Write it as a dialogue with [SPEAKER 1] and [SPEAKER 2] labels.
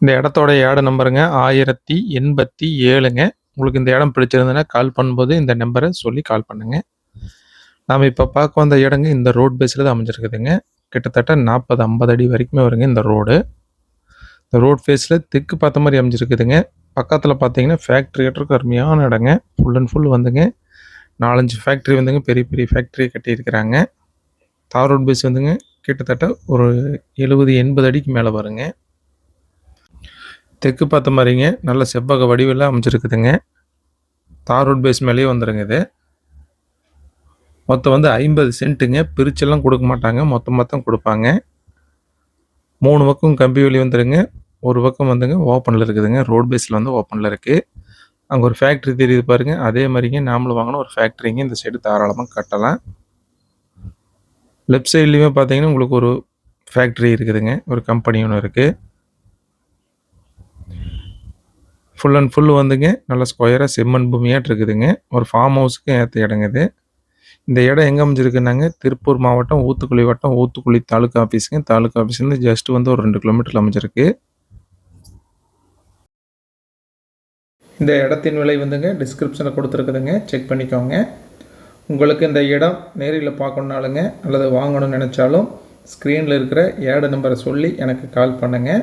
[SPEAKER 1] இந்த இடத்தோட ஏட நம்பருங்க. ஆயிரத்தி எண்பத்தி ஏழுங்க. உங்களுக்கு இந்த இடம் பிடிச்சிருந்ததுன்னா கால் பண்ணும்போது இந்த நம்பரை சொல்லி கால் பண்ணுங்க. நாம் இப்போ பார்க்க வந்த இடங்க இந்த ரோட் பேஸில் தான் அமைஞ்சிருக்குதுங்க. கிட்டத்தட்ட நாற்பது ஐம்பது அடி வரைக்குமே வருங்க இந்த ரோடு இந்த ரோட் ஃபேஸில் திக்கு பார்த்த மாதிரி அமைஞ்சிருக்குதுங்க. பக்கத்தில் பார்த்தீங்கன்னா ஃபேக்ட்ரி கட்டுறதுக்கு அருமையான இடங்க. ஃபுல் அண்ட் ஃபுல் வந்துங்க. நாலஞ்சு ஃபேக்ட்ரி வந்துங்க. பெரிய பெரிய ஃபேக்ட்ரி கட்டியிருக்கிறாங்க. தார் ரோட் பேஸ் வந்துங்க. கிட்டத்தட்ட ஒரு எழுபது எண்பது அடிக்கு மேலே வருங்க. தெற்கு பார்த்த மாதிரிங்க. நல்ல செவ்வக வடிவில் அமைச்சிருக்குதுங்க தார் ரோட் பேஸ் மேலேயே வந்துடுங்க இது. மொத்தம் வந்து ஐம்பது சென்ட்டுங்க. பிரிச்செல்லாம் கொடுக்க மாட்டாங்க. மொத்தம் மொத்தம் கொடுப்பாங்க. மூணு பக்கம் கம்பி வெளி வந்துடுங்க ஒரு பக்கம் வந்துங்க ஓப்பனில் இருக்குதுங்க. ரோட் பேஸில் வந்து ஓப்பனில் இருக்குது அங்கே ஒரு ஃபேக்ட்ரி தெரியுது பாருங்கள் அதே மாதிரிங்க நாமளும் வாங்கின ஒரு ஃபேக்ட்ரிங்க இந்த சைடு தாராளமாக கட்டலாம். லெஃப்ட் சைட்லேயுமே பார்த்தீங்கன்னா உங்களுக்கு ஒரு ஃபேக்ட்ரி இருக்குதுங்க. ஒரு கம்பெனி ஒன்று இருக்குது ஃபுல் அண்ட் ஃபுல் வந்துங்க. நல்ல ஸ்கொயராக செம்மண் பூமியாட்டு இருக்குதுங்க. ஒரு ஃபார்ம் ஹவுஸுக்கு ஏற்ற இடங்க இது. இந்த இடம் எங்கே அமைஞ்சிருக்குன்னாங்க? திருப்பூர் மாவட்டம் ஊத்துக்குழி வட்டம் ஊத்துக்குழி தாலுக்கா ஆஃபீஸுங்க தாலுக்கா ஆஃபீஸ்லேருந்து ஜஸ்ட் வந்து ஒரு ரெண்டு கிலோமீட்டர் அமைஞ்சிருக்கு. இந்த இடத்தின் விலை வந்துங்க டிஸ்கிரிப்ஷனில் கொடுத்துருக்குதுங்க. செக் பண்ணிக்கோங்க. உங்களுக்கு இந்த இடம் நேரில் பார்க்கணுனாலுங்க அல்லது வாங்கணும்னு நினச்சாலும் ஸ்க்ரீனில் இருக்கிற ஏடு நம்பரை சொல்லி எனக்கு கால் பண்ணுங்கள்